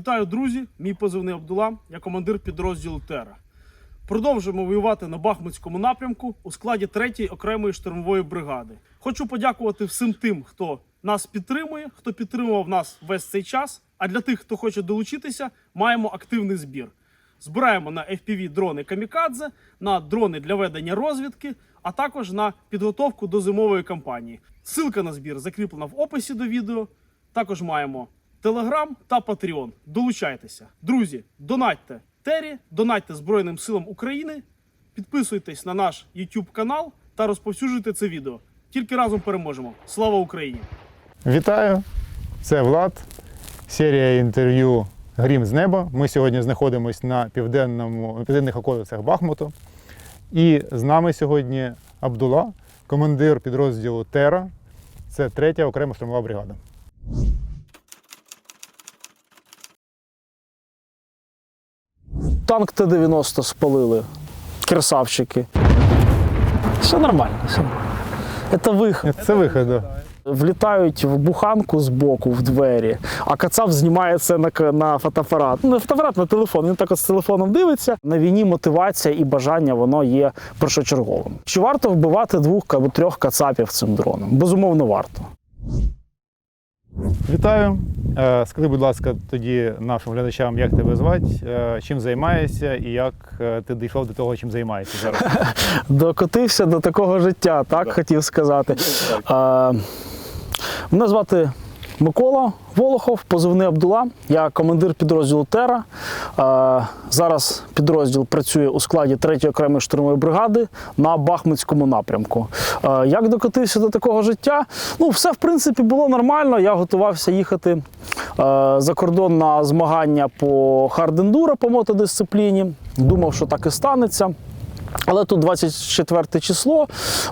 Вітаю, друзі! Мій позивний Абдула, я командир підрозділу Тера. Продовжуємо воювати на Бахмутському напрямку у складі 3-ї окремої штурмової бригади. Хочу подякувати всім тим, хто нас підтримує, хто підтримував нас весь цей час. А для тих, хто хоче долучитися, маємо активний збір. Збираємо на FPV дрони Камікадзе, на дрони для ведення розвідки, а також на підготовку до зимової кампанії. Ссылка на збір закріплена в описі до відео. Також маємо Телеграм та Патреон. Долучайтеся. Друзі, донатьте Тері, донатьте Збройним силам України, підписуйтесь на наш YouTube канал та розповсюджуйте це відео. Тільки разом переможемо. Слава Україні! Вітаю! Це Влад. Серія інтерв'ю Грім з неба. Ми сьогодні знаходимося на південному, на південних околицях Бахмуту. І з нами сьогодні Абдула, командир підрозділу Тера. Це третя окрема штурмова бригада. Танк Т-90 спалили. Красавчики. Все нормально. Все нормально. Це виход. Це вихід. да. Влітають в буханку з боку в двері, а кацап знімає це на, на фотоапарат. Ну, не фотоапарат, на телефон. Він так от з телефоном дивиться. На війні мотивація і бажання воно є першочерговим. Чи варто вбивати двох або трьох кацапів цим дроном? Безумовно, варто. Вітаю. Е, Скажи, будь ласка, тоді нашим глядачам, як тебе звати, е, чим займаєшся і як е, ти дійшов до того, чим займаєшся зараз. Докотився до такого життя, так хотів сказати. А, мене звати Микола Волохов, позивний Абдула. Я командир підрозділу Тера. Зараз підрозділ працює у складі 3-ї окремої штурмової бригади на Бахмутському напрямку. Як докотився до такого життя? Ну, все в принципі було нормально. Я готувався їхати за кордон на змагання по хардендура по мотодисципліні. Думав, що так і станеться. Але тут 24 число,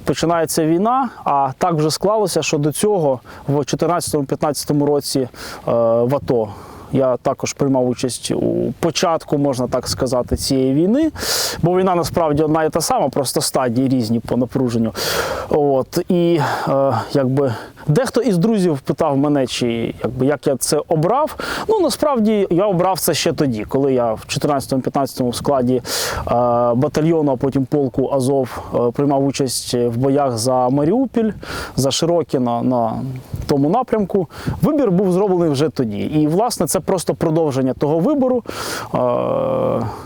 починається війна, а так вже склалося, що до цього в 2014-2015 році е, в АТО я також приймав участь у початку, можна так сказати, цієї війни. Бо війна насправді одна і та сама, просто стадії різні по напруженню. От, і е, якби дехто із друзів питав мене, чи якби як я це обрав. Ну насправді я обрав це ще тоді, коли я в 14-15 складі е, батальйону, а потім полку Азов е, приймав участь в боях за Маріуполь, за Широкіно на тому напрямку. Вибір був зроблений вже тоді. І власне це просто продовження того вибору. Е,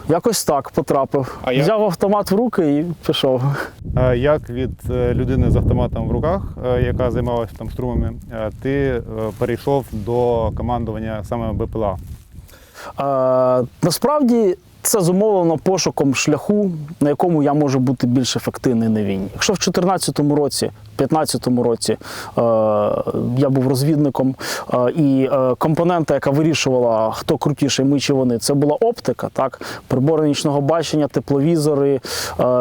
якось так потрапив. А як? Взяв автомат в руки і пішов. Як від людини з автоматом в руках, яка займалася там штурмами, е, ти е, перейшов до командування саме БПЛА? Е, насправді це зумовлено пошуком шляху, на якому я можу бути більш ефективний на війні. Якщо в 2014 році, 2015 році е, я був розвідником, е, і е, компонента, яка вирішувала, хто крутіший, ми чи вони, це була оптика, так, прибори нічного бачення, тепловізори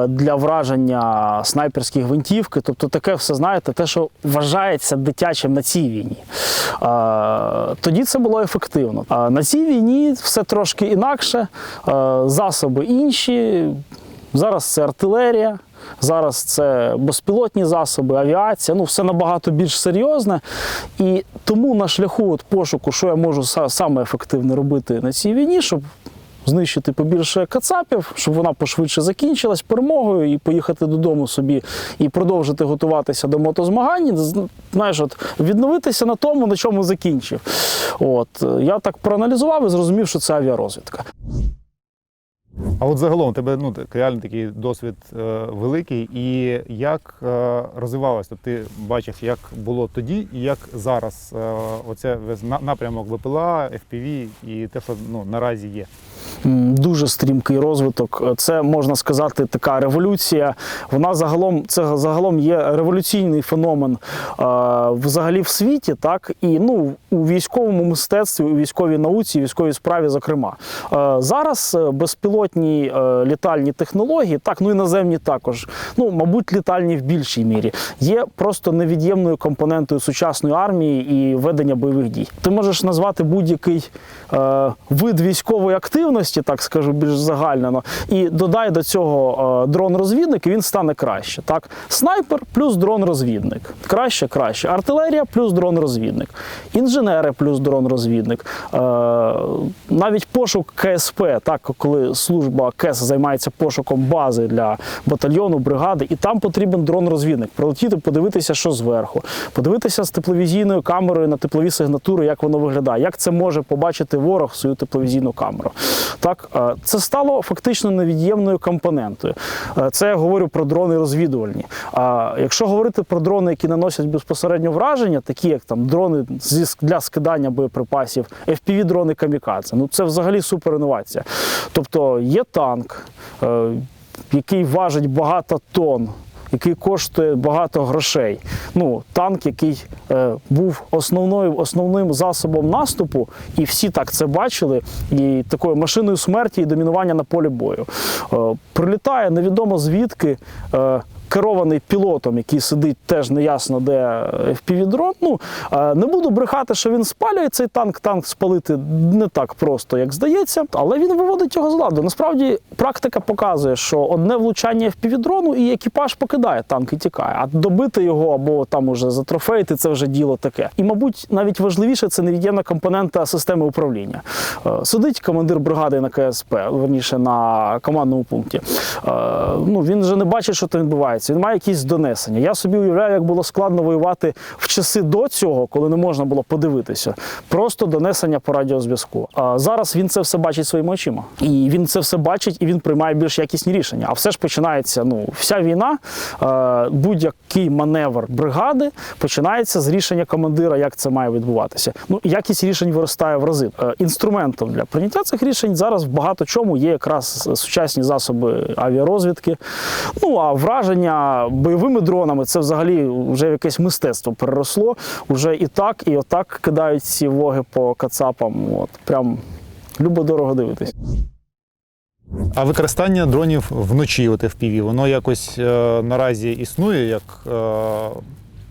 для враження снайперські гвинтівки. Тобто таке все, знаєте, те, що вважається дитячим на цій війні. Тоді це було ефективно. А на цій війні все трошки інакше, засоби інші. Зараз це артилерія, зараз це безпілотні засоби, авіація. Ну, все набагато більш серйозне. І тому на шляху от пошуку, що я можу саме ефективно робити на цій війні, щоб знищити побільше кацапів, щоб вона пошвидше закінчилась перемогою і поїхати додому собі і продовжити готуватися до мотозмагань. Знаєш, от відновитися на тому, на чому закінчив. От я так проаналізував і зрозумів, що це авіарозвідка. А от загалом у тебе ну, реально такий досвід е, великий. І як е, розвивалося? Тобто ти бачив, як було тоді і як зараз е, оце напрямок ВПЛА, FPV і те, що ну, наразі є. Дуже стрімкий розвиток. Це можна сказати, така революція. Вона загалом це загалом є революційний феномен е, взагалі в світі, так і ну у військовому мистецтві, у військовій науці, у військовій справі, зокрема. Е, зараз е, безпілотні е, літальні технології, так ну і наземні також. Ну, мабуть, літальні в більшій мірі є просто невід'ємною компонентою сучасної армії і ведення бойових дій. Ти можеш назвати будь-який е, вид військової активності, так скажу більш загально. І додай до цього е, дрон-розвідник, і він стане краще. Так? Снайпер плюс дрон-розвідник. Краще, краще. Артилерія плюс дрон-розвідник. Інженери плюс дрон-розвідник. Е, навіть пошук КСП, так, коли служба КЕС займається пошуком бази для батальйону, бригади, і там потрібен дрон-розвідник. Прилетіти, подивитися, що зверху, подивитися з тепловізійною камерою на теплові сигнатури, як воно виглядає, як це може побачити ворог в свою тепловізійну камеру. Так, е, це стало фактично невід'ємною компонентою. Е, Це я говорю про дрони розвідувальні. А якщо говорити про дрони, які наносять безпосередньо враження, такі як там дрони для скидання боєприпасів, fpv дрони камікадзе, ну це взагалі супер інновація. Тобто є танк, е, який важить багато тонн. Який коштує багато грошей. Ну, танк, який е, був основною, основним засобом наступу, і всі так це бачили, і такою машиною смерті і домінування на полі бою. Е, прилітає невідомо звідки. Е, Керований пілотом, який сидить теж неясно, де FPV-дрон. Ну е, не буду брехати, що він спалює цей танк. Танк спалити не так просто, як здається, але він виводить його з ладу. Насправді практика показує, що одне влучання FPV-дрону і екіпаж покидає танк і тікає. А добити його або там уже затрофеїти це вже діло таке. І, мабуть, навіть важливіше це невід'ємна компонента системи управління. Е, Сидить командир бригади на КСП, верніше на командному пункті. Е, Ну він же не бачить, що там відбувається. Він має якісь донесення. Я собі уявляю, як було складно воювати в часи до цього, коли не можна було подивитися. Просто донесення по радіозв'язку. А зараз він це все бачить своїми очима. І він це все бачить і він приймає більш якісні рішення. А все ж починається. Ну, вся війна, е, будь-який маневр бригади починається з рішення командира, як це має відбуватися. Ну, якість рішень виростає в рази. Е, Інструментом для прийняття цих рішень зараз в багато чому є якраз сучасні засоби авіарозвідки. Ну а враження бойовими дронами це взагалі вже якесь мистецтво переросло. Уже і так, і отак кидають ці воги по кацапам. От прям любо дорого дивитись. А використання дронів вночі, от FPV, воно якось е, наразі існує як е,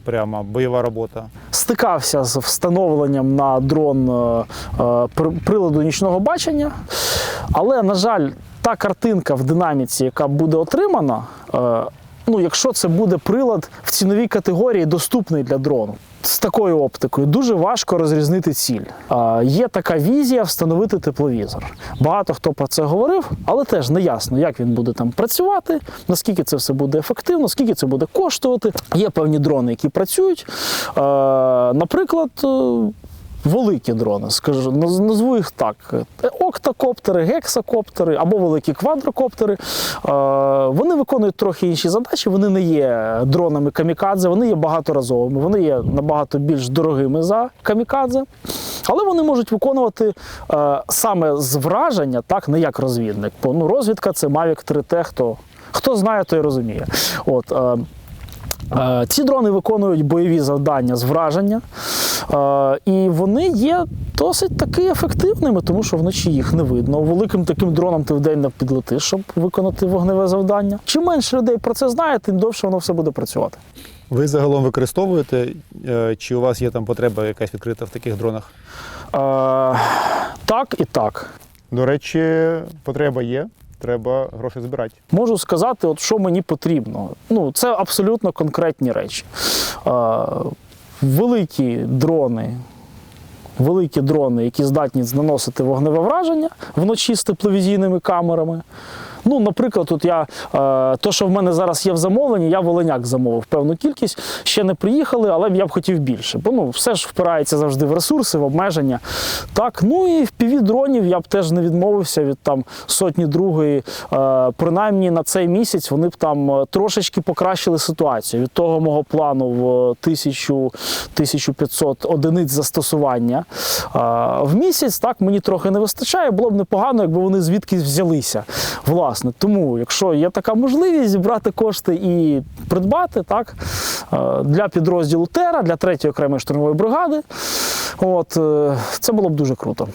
прямо бойова робота. стикався з встановленням на дрон е, е, приладу нічного бачення, але, на жаль, та картинка в динаміці, яка буде отримана, е, ну, якщо це буде прилад в ціновій категорії, доступний для дрону. З такою оптикою дуже важко розрізнити ціль. Е, Є така візія встановити тепловізор. Багато хто про це говорив, але теж не ясно, як він буде там працювати, наскільки це все буде ефективно, скільки це буде коштувати. Є певні дрони, які працюють. Е, Наприклад, великі дрони, скажу, назву їх так: октокоптери, гексакоптери або великі квадрокоптери. Вони виконують трохи інші задачі. Вони не є дронами камікадзе, вони є багаторазовими, вони є набагато більш дорогими за камікадзе. Але вони можуть виконувати е, саме з враження, так, не як розвідник. Бо ну, розвідка це Mavic 3T, хто, хто знає, той розуміє. От, Е, Ці дрони виконують бойові завдання з враження, е, і вони є досить таки ефективними, тому що вночі їх не видно. Великим таким дроном ти вдень не підлетиш, щоб виконати вогневе завдання. Чим менше людей про це знає, тим довше воно все буде працювати. Ви загалом використовуєте, е, чи у вас є там потреба якась відкрита в таких дронах? Е, Так і так. До речі, потреба є, треба гроші збирати. Можу сказати, от що мені потрібно. Ну, це абсолютно конкретні речі. Е, великі дрони. Великі дрони, які здатні наносити вогневе враження вночі з тепловізійними камерами. Ну, наприклад, тут я е, то, що в мене зараз є в замовленні, я волиняк замовив певну кількість. Ще не приїхали, але я б хотів більше. Бо ну, все ж впирається завжди в ресурси, в обмеження. Так, ну і в піві дронів я б теж не відмовився від там сотні другої. Е, принаймні на цей місяць вони б там е, трошечки покращили ситуацію від того мого плану в 1000-1500 одиниць застосування. В місяць так мені трохи не вистачає. Було б непогано, якби вони звідкись взялися. Власне, тому, якщо є така можливість зібрати кошти і придбати так, е, для підрозділу Тера, для 3-ї окремої штурмової бригади, от, е, це було б дуже круто.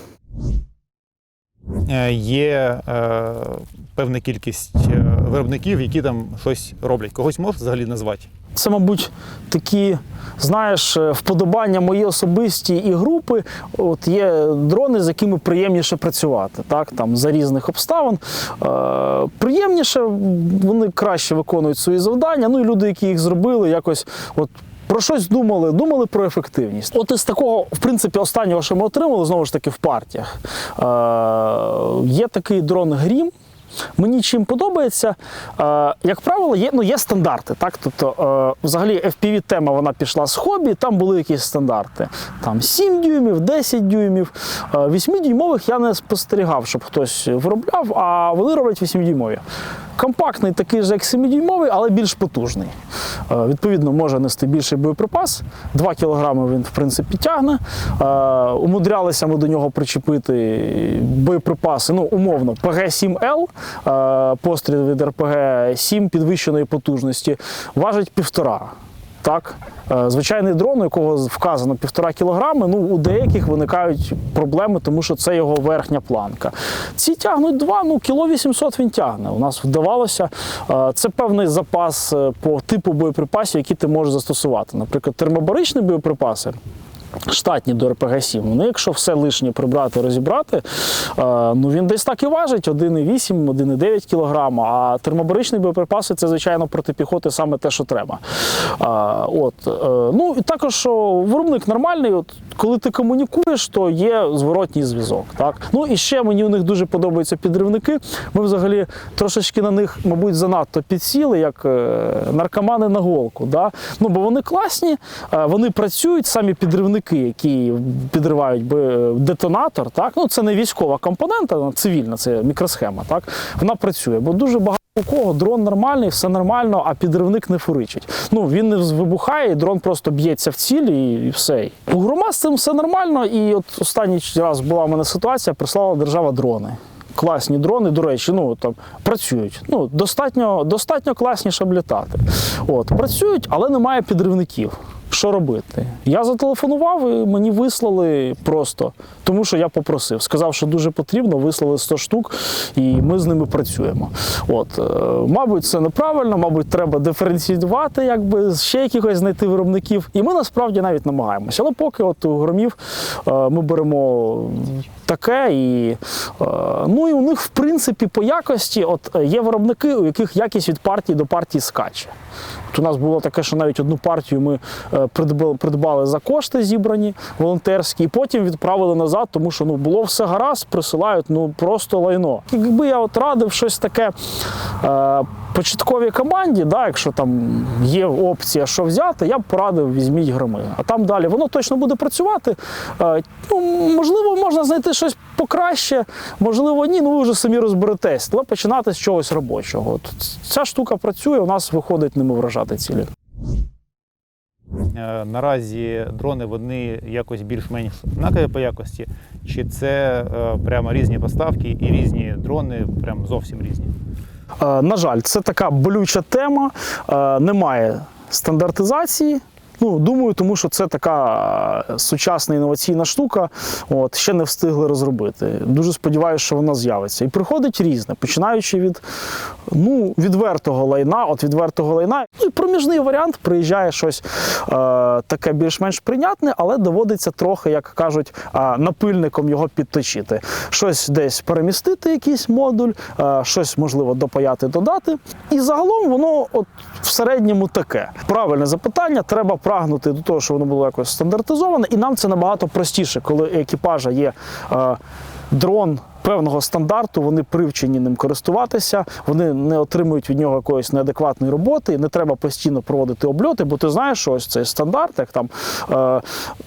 Е, Є е, певна кількість виробників, які там щось роблять. Когось можеш взагалі назвати? Це, мабуть, такі, знаєш, е, вподобання мої особисті і групи. От є дрони, з якими приємніше працювати, так, там, за різних обставин. Е, приємніше, вони краще виконують свої завдання. Ну і люди, які їх зробили, якось от. Про щось думали, думали про ефективність. От із такого, в принципі, останнього, що ми отримали, знову ж таки, в партіях. Е, є такий дрон Грім. Мені чим подобається, е, як правило, є, ну, є стандарти. Так? Тобто, е, взагалі, FPV-тема вона пішла з хобі, там були якісь стандарти. Там 7 дюймів, 10 дюймів. Е, 8-дюймових я не спостерігав, щоб хтось виробляв, а вони роблять 8-дюймові. Компактний, такий же, як 7-дюймовий, але більш потужний. Е, Відповідно, може нести більший боєприпас. 2 кг він, в принципі, тягне. Е, Умудрялися ми до нього причепити боєприпаси, ну, умовно, ПГ-7Л, е, постріл від РПГ-7 підвищеної потужності, важить півтора. Так, Е, звичайний дрон, у якого вказано півтора кілограми, ну у деяких виникають проблеми, тому що це його верхня планка. Ці тягнуть два, ну кіло 800 він тягне. У нас вдавалося. Е, Це певний запас е, по типу боєприпасів, які ти можеш застосувати. Наприклад, термобаричні боєприпаси. Штатні до РПГ-7. Вони, якщо все лишнє прибрати, розібрати, е, ну він десь так і важить 1,8, 1,9 кг. А термобаричні боєприпаси це, звичайно, проти піхоти саме те, що треба. Е, от, е, ну і також виробник нормальний. От, коли ти комунікуєш, то є зворотній зв'язок. Так? Ну і ще мені у них дуже подобаються підривники. Ми взагалі трошечки на них, мабуть, занадто підсіли, як наркомани на голку. Да? Ну, бо вони класні, вони працюють, самі підривники, які підривають би, детонатор. Так? Ну, це не військова компонента, цивільна, це мікросхема. Так? Вона працює, бо дуже багато. У кого дрон нормальний, все нормально, а підривник не фуричить. Ну він не вибухає, і дрон просто б'ється в ціль і, і все. У грома з цим все нормально. І от останній раз була в мене ситуація, прислала держава дрони. Класні дрони, до речі, ну там працюють. Ну достатньо, достатньо класні, щоб літати. От працюють, але немає підривників. Що робити? Я зателефонував і мені вислали просто, тому що я попросив. Сказав, що дуже потрібно, вислали 100 штук, і ми з ними працюємо. От, е, мабуть, це неправильно, мабуть, треба диференціювати, якби ще якихось знайти виробників. І ми насправді навіть намагаємося. Але поки от у громів е, ми беремо таке, і е, ну і у них, в принципі, по якості, от е, є виробники, у яких якість від партії до партії скаче. От у нас було таке, що навіть одну партію ми е, придбали, за кошти зібрані волонтерські, і потім відправили назад, тому що ну було все гаразд, присилають ну просто лайно. Якби я от радив щось таке. Початковій команді, да, якщо там є опція, що взяти, я б порадив, візьміть громи. А там далі воно точно буде працювати. Е, ну, можливо, можна знайти щось покраще, можливо, ні, ну ви вже самі розберетесь. Але починати з чогось робочого. От ця штука працює, у нас виходить ними вражати цілі. Е, Наразі дрони вони якось більш-менш однакові по якості, чи це е, прямо різні поставки і різні дрони, прям зовсім різні. Е, На жаль, це така болюча тема. Е, Немає стандартизації. Ну, думаю, тому що це така е, сучасна інноваційна штука. От, ще не встигли розробити. Дуже сподіваюся, що вона з'явиться. І приходить різне, починаючи від ну, відвертого лайна, от відвертого лайна. Ну і проміжний варіант приїжджає щось е, таке більш-менш прийнятне, але доводиться трохи, як кажуть, е, напильником його підточити. Щось десь перемістити, якийсь модуль, е, щось можливо допаяти, додати. І загалом воно от в середньому таке. Правильне запитання, треба прагнути до того, щоб воно було якось стандартизоване, і нам це набагато простіше, коли екіпажа є е, дрон. Певного стандарту вони привчені ним користуватися, вони не отримують від нього якоїсь неадекватної роботи, і не треба постійно проводити обльоти, бо ти знаєш, що ось цей стандарт, як там е,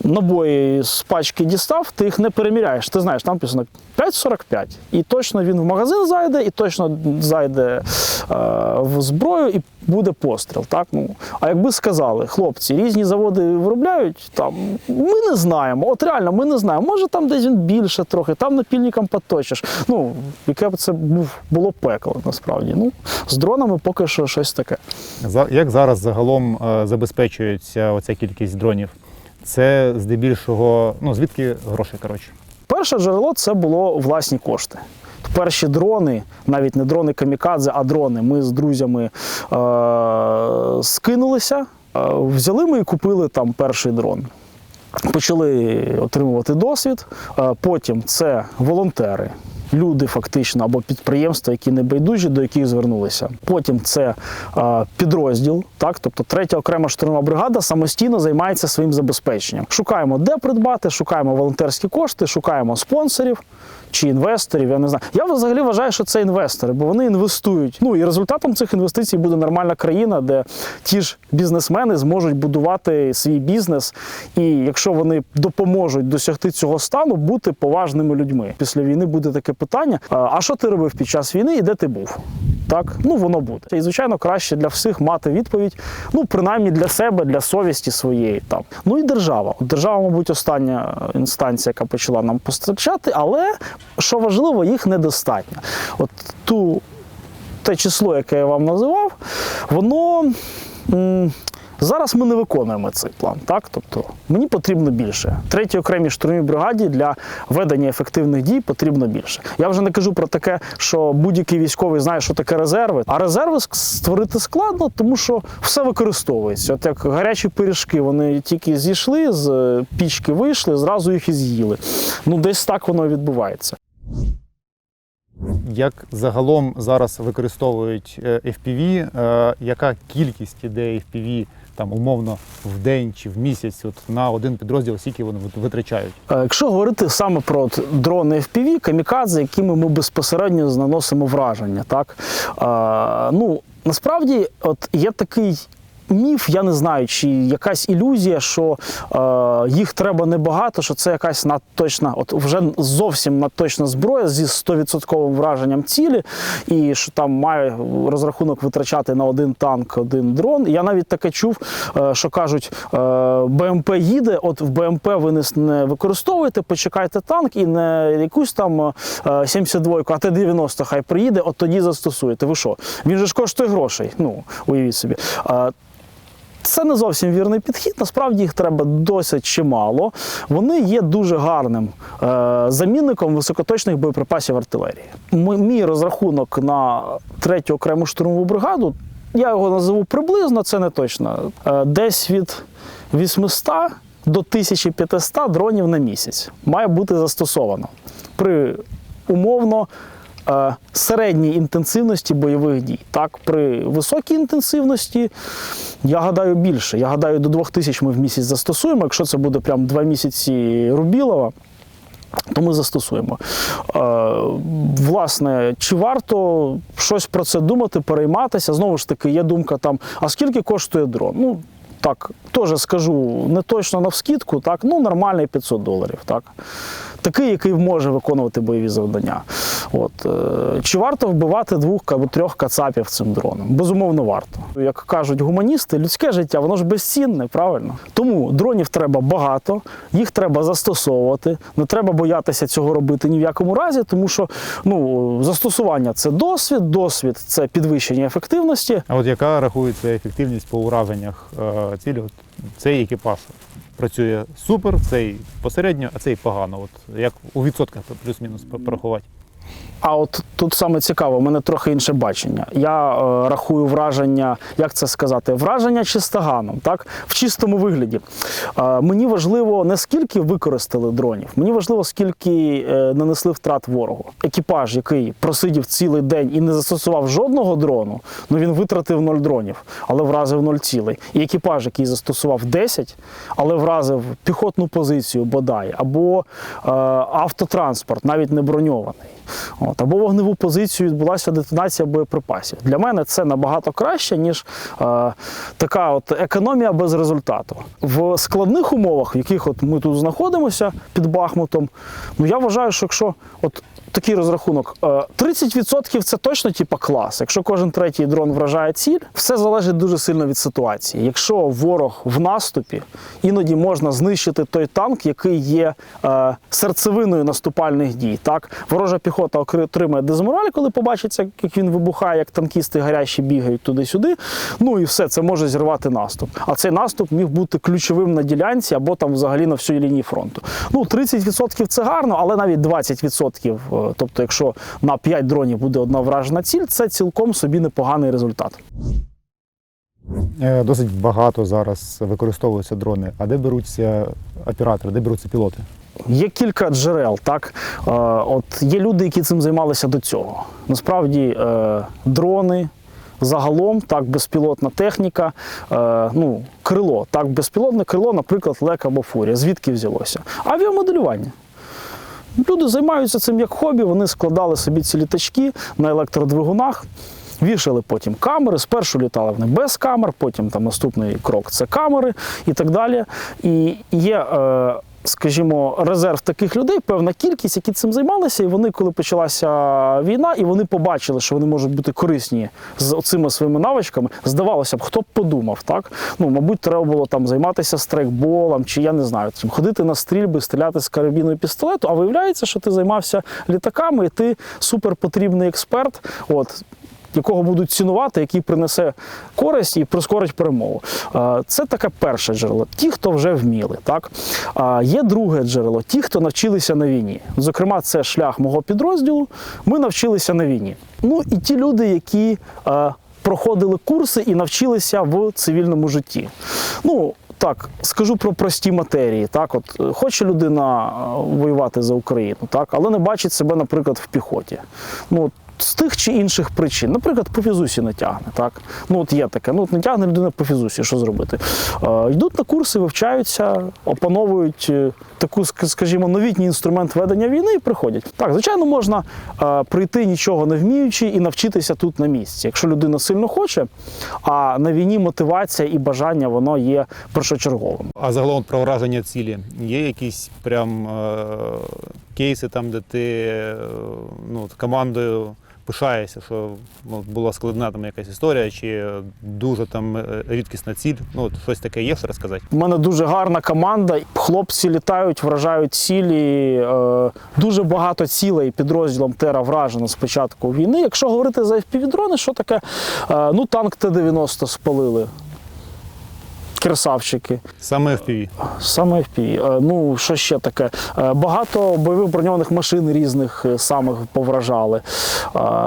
набої з пачки дістав, ти їх не переміряєш. Ти знаєш, там написано 5,45. І точно він в магазин зайде, і точно зайде е, в зброю, і буде постріл. Так? Ну, а якби сказали, хлопці, різні заводи виробляють, там, ми не знаємо. От реально, ми не знаємо. Може там десь він більше трохи, там напільником поточиш. Ну, яке б це був, було пекло насправді. Ну, з дронами поки що щось таке. Як зараз загалом е, забезпечується оця кількість дронів? Це здебільшого, ну звідки гроші, коротше. Перше джерело це було власні кошти. Перші дрони, навіть не дрони камікадзе, а дрони. Ми з друзями е- скинулися Е, Взяли ми і купили там перший дрон. Почали отримувати досвід. Потім це волонтери, люди фактично або підприємства, які не байдужі, до яких звернулися. Потім це е, підрозділ, так, тобто третя окрема штурмова бригада самостійно займається своїм забезпеченням. Шукаємо, де придбати, шукаємо волонтерські кошти, шукаємо спонсорів. Чи інвесторів, я не знаю. Я взагалі вважаю, що це інвестори, бо вони інвестують. Ну і результатом цих інвестицій буде нормальна країна, де ті ж бізнесмени зможуть будувати свій бізнес. І якщо вони допоможуть досягти цього стану, бути поважними людьми. Після війни буде таке питання: а що ти робив під час війни і де ти був? Так, ну воно буде. І звичайно, краще для всіх мати відповідь, ну принаймні для себе, для совісті своєї. Там ну і держава. Держава, мабуть, остання інстанція, яка почала нам постачати, але що важливо, їх недостатньо. От ту те число, яке я вам називав, воно. Зараз ми не виконуємо цей план, так тобто мені потрібно більше. Третій окремій штурмовій бригаді для ведення ефективних дій потрібно більше. Я вже не кажу про таке, що будь-який військовий знає, що таке резерви. А резерви створити складно, тому що все використовується. От як гарячі пиріжки, вони тільки зійшли з е, пічки, вийшли, зразу їх і з'їли. Ну десь так воно відбувається. Як загалом зараз використовують е, FPV, е, яка кількість іде FPV там умовно в день чи в місяць от, на один підрозділ, скільки вони витрачають? Е, Якщо говорити саме про дрони FPV, камікадзе, якими ми безпосередньо наносимо враження, так а, ну насправді, от є такий. Міф, я не знаю, чи якась ілюзія, що е, їх треба небагато, що це якась надточна, от вже зовсім надточна зброя зі 100% враженням цілі, і що там має розрахунок витрачати на один танк, один дрон. Я навіть таке чув, е, що кажуть, е, БМП їде, от в БМП ви не, не використовуєте, почекайте танк і не якусь там е, 72-ку, а Т-90 хай приїде, от тоді застосуєте. Ви що? Він же ж коштує грошей. Ну, уявіть собі. Це не зовсім вірний підхід. Насправді їх треба досить чимало. Вони є дуже гарним е, замінником високоточних боєприпасів артилерії. Мій розрахунок на третю окрему штурмову бригаду. Я його назову приблизно, це не точно. Е, десь від 800 до 1500 дронів на місяць має бути застосовано при умовно середній інтенсивності бойових дій. Так, при високій інтенсивності, я гадаю, більше. Я гадаю, до 2000 ми в місяць застосуємо. Якщо це буде прям два місяці Рубілова, то ми застосуємо. Е, власне, чи варто щось про це думати, перейматися? Знову ж таки, є думка там, а скільки коштує дрон? Ну, так, теж скажу не точно навскідку, так, ну нормальний 500 доларів. Так. Такий, який може виконувати бойові завдання. От. е, Чи варто вбивати двох або трьох кацапів цим дроном? Безумовно, варто. Як кажуть гуманісти, людське життя, воно ж безцінне, правильно? Тому дронів треба багато, їх треба застосовувати. Не треба боятися цього робити ні в якому разі, тому що ну, застосування це досвід, досвід це підвищення ефективності. А от яка рахується ефективність по ураженнях е, цілі? Цей екіпаж працює супер, цей посередньо, а цей погано. От як у відсотках плюс-мінус порахувати? А от тут саме цікаво, у мене трохи інше бачення. Я е, рахую враження, як це сказати, враження чистоганом, так в чистому вигляді. Е, мені важливо не скільки використали дронів, мені важливо, скільки е, нанесли втрат ворогу. Екіпаж, який просидів цілий день і не застосував жодного дрону, ну він витратив 0 дронів, але вразив 0 цілей. І екіпаж, який застосував 10, але вразив піхотну позицію бодай, або е, автотранспорт, навіть не броньований. От, або вогневу позицію відбулася детонація боєприпасів. Для мене це набагато краще, ніж е, така от економія без результату. В складних умовах, в яких от ми тут знаходимося під Бахмутом, ну я вважаю, що якщо от такий розрахунок, е, 30% це точно типа клас. Якщо кожен третій дрон вражає ціль, все залежить дуже сильно від ситуації. Якщо ворог в наступі, іноді можна знищити той танк, який є е, серцевиною наступальних дій. Так, ворожа піхота окри- отримає дезмораль, коли побачиться, як він вибухає, як танкісти гарячі бігають туди-сюди. Ну і все це може зірвати наступ. А цей наступ міг бути ключовим на ділянці або там взагалі на всій лінії фронту. Ну 30% це гарно, але навіть 20%, е, тобто, якщо на 5 дронів буде одна вражена ціль, це цілком собі непоганий результат. Е, Досить багато зараз використовуються дрони. А де беруться оператори, де беруться пілоти? Є кілька джерел, так Е, от є люди, які цим займалися до цього. Насправді, е, дрони. Загалом, так, безпілотна техніка, е, ну, крило, так, безпілотне крило, наприклад, лек або фурія. Звідки взялося? Авіамоделювання. Люди займаються цим як хобі, вони складали собі ці літачки на електродвигунах, вішали потім камери. Спершу літали вони без камер, потім там наступний крок це камери і так далі. І є. Е, Скажімо, резерв таких людей, певна кількість, які цим займалися, і вони, коли почалася війна, і вони побачили, що вони можуть бути корисні з оцими своїми навичками. Здавалося б, хто б подумав, так? Ну, мабуть, треба було там займатися страйкболом, чи я не знаю, ходити на стрільби, стріляти з карабіну і пістолету. А виявляється, що ти займався літаками, і ти суперпотрібний експерт. От якого будуть цінувати, який принесе користь і прискорить перемогу. Це таке перше джерело. Ті, хто вже вміли. Так? Є друге джерело, ті, хто навчилися на війні. Зокрема, це шлях мого підрозділу. Ми навчилися на війні. Ну і ті люди, які проходили курси і навчилися в цивільному житті. Ну, так, скажу про прості матерії. Так, от хоче людина воювати за Україну, так, але не бачить себе, наприклад, в піхоті. Ну, з тих чи інших причин, наприклад, по фізусі не тягне. Так? Ну, от є таке, ну от не тягне людина по фізусі, що зробити? Е, йдуть на курси, вивчаються, опановують е, таку, скажімо, новітній інструмент ведення війни і приходять. Так, звичайно, можна е, прийти нічого не вміючи і навчитися тут на місці. Якщо людина сильно хоче, а на війні мотивація і бажання воно є першочерговим. А загалом про враження цілі є якісь прям е, кейси там, де ти е, ну, командою пишаєшся, що ну, була складна там якась історія, чи дуже там е, рідкісна ціль. Ну, от щось таке є, що розказати? У мене дуже гарна команда. Хлопці літають, вражають цілі. Е, Дуже багато цілей підрозділом Тера вражено з початку війни. Якщо говорити за FPV-дрони, що таке? Е, Ну, танк Т-90 спалили. Красавчики. Саме FPV. Саме FPV. Е, Ну, що ще таке? Е, Багато бойових броньованих машин різних е, самих повражали.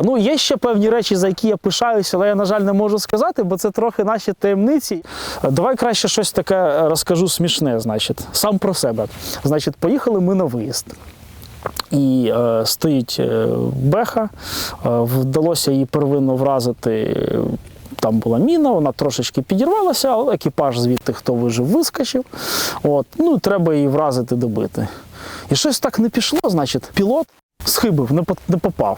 Ну, є ще певні речі, за які я пишаюся, але я, на жаль, не можу сказати, бо це трохи наші таємниці. Давай краще щось таке розкажу смішне, значить, сам про себе. Значить, поїхали ми на виїзд. І е, стоїть беха, е, вдалося її первинно вразити. Там була міна, вона трошечки підірвалася, але екіпаж звідти, хто вижив, вискочив. От, ну, треба її вразити, добити. І щось так не пішло, значить, пілот схибив, не, не попав.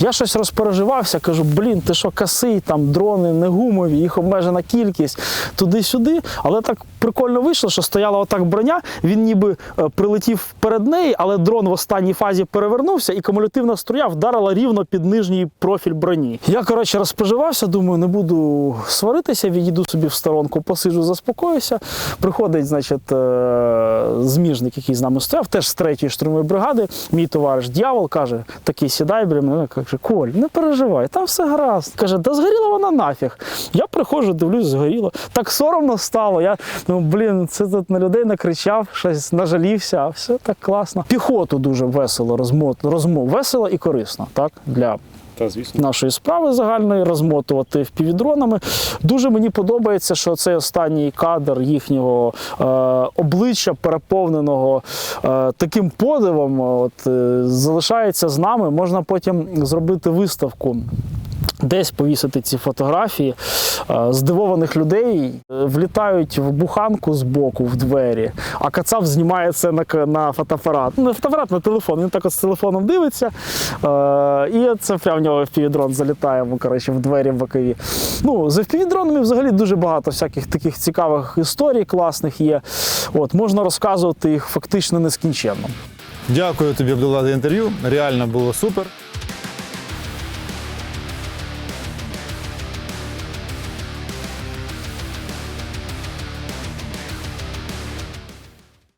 Я щось розпереживався, кажу, блін, ти що касий, там дрони не гумові, їх обмежена кількість, туди-сюди. Але так прикольно вийшло, що стояла отак броня, він ніби е, прилетів перед нею, але дрон в останній фазі перевернувся, і кумулятивна струя вдарила рівно під нижній профіль броні. Я, коротше, розпоживався, думаю, не буду сваритися, відійду собі в сторонку, посиджу, заспокоюся. Приходить, значить, е, зміжник, який з нами стояв, теж з третьої штурмової бригади, мій товариш дьявол каже, такий сідай біля каже, Коль, не переживай, там все гаразд. Каже, да згоріла вона нафіг. Я приходжу, дивлюсь, згоріло. Так соромно стало. Я ну блін, це тут на людей накричав, щось нажалівся, а все так класно. Піхоту дуже весело розмов, розмов весело і корисно, так для Та, звісно. нашої справи загальної розмотувати впівдронами. Дуже мені подобається, що цей останній кадр їхнього е, обличчя, переповненого е, таким подивом, от, е, залишається з нами. Можна потім зробити виставку. Десь повісити ці фотографії е, здивованих людей е, влітають в буханку з боку в двері, а кацап знімає це на, на фотоапарат. Ну, не фотоапарат, на телефон. Він так з телефоном дивиться. Е, і це прямо в нього FPV-дрон залітає коротше, в двері бокові. Ну, з FPV-дронами взагалі дуже багато всяких таких цікавих історій, класних є. От, можна розказувати їх фактично нескінченно. Дякую тобі, Абдулла, за інтерв'ю. Реально було супер.